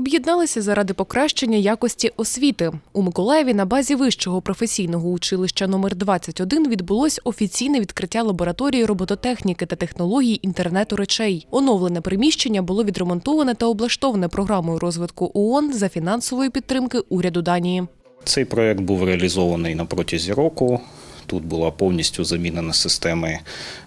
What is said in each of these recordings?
Об'єдналися заради покращення якості освіти. У Миколаєві на базі вищого професійного училища номер 21 відбулось офіційне відкриття лабораторії робототехніки та технологій інтернету речей. Оновлене приміщення було відремонтоване та облаштоване програмою розвитку ООН за фінансової підтримки уряду Данії. Цей проект був реалізований на протязі року. Тут була повністю замінена системи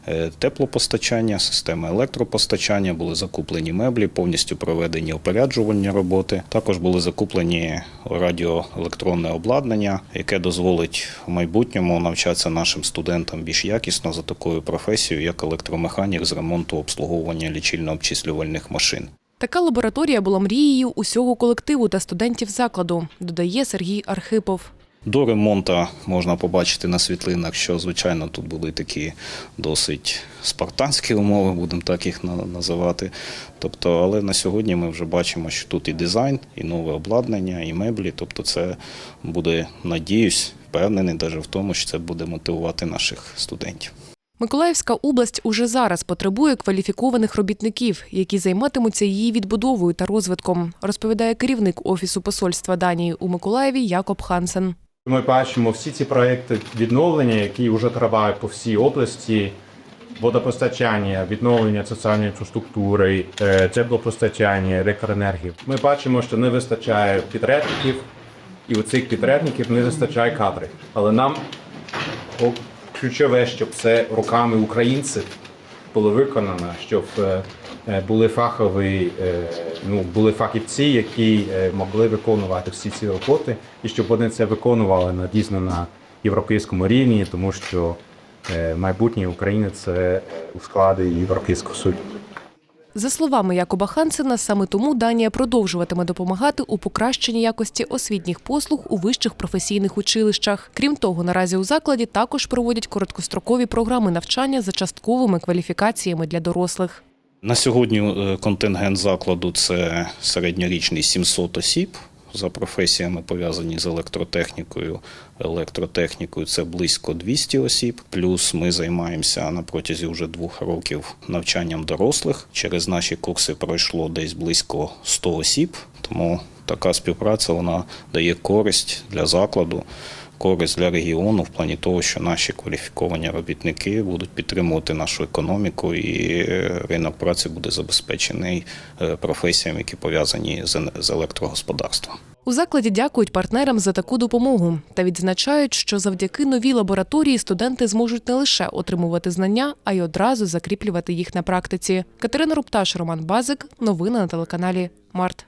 е, теплопостачання, системи електропостачання, були закуплені меблі, повністю проведені опоряджувальні роботи. Також були закуплені радіоелектронне обладнання, яке дозволить в майбутньому навчатися нашим студентам більш якісно за такою професією, як електромеханік з ремонту обслуговування лічильно-обчислювальних машин. Така лабораторія була мрією усього колективу та студентів закладу, додає Сергій Архипов. До ремонту можна побачити на світлинах, що звичайно тут були такі досить спартанські умови, будемо так їх називати. Тобто, але на сьогодні ми вже бачимо, що тут і дизайн, і нове обладнання, і меблі. Тобто, це буде, надіюсь, впевнений навіть в тому, що це буде мотивувати наших студентів. Миколаївська область уже зараз потребує кваліфікованих робітників, які займатимуться її відбудовою та розвитком, розповідає керівник офісу посольства Данії у Миколаєві Якоб Хансен. Ми бачимо всі ці проекти відновлення, які вже тривають по всій області. Водопостачання, відновлення соціальної інфраструктури, е, теплопостачання, електроенергії. Ми бачимо, що не вистачає підрядників, і у цих підрядників не вистачає кадрів. Але нам ключове, щоб це руками українців було виконано, щоб е, е, були фахові, е, ну, були фахівці, які могли виконувати всі ці роботи, і щоб вони це виконували на дійсно на європейському рівні, тому що майбутнє України це у складі Європейського суду. За словами Якоба Хансена, саме тому Данія продовжуватиме допомагати у покращенні якості освітніх послуг у вищих професійних училищах. Крім того, наразі у закладі також проводять короткострокові програми навчання за частковими кваліфікаціями для дорослих. На сьогодні е, контингент закладу це середньорічний 700 осіб. За професіями пов'язані з електротехнікою, електротехнікою це близько 200 осіб. Плюс ми займаємося на протязі вже двох років навчанням дорослих. Через наші курси пройшло десь близько 100 осіб. Тому така співпраця вона дає користь для закладу, користь для регіону в плані того, що наші кваліфіковані робітники будуть підтримувати нашу економіку, і е, ринок праці буде забезпечений е, професіями, які пов'язані з електрогосподарством. У закладі дякують партнерам за таку допомогу та відзначають, що завдяки новій лабораторії студенти зможуть не лише отримувати знання, а й одразу закріплювати їх на практиці. Катерина Рупташ, Роман Базик. Новини на телеканалі Март.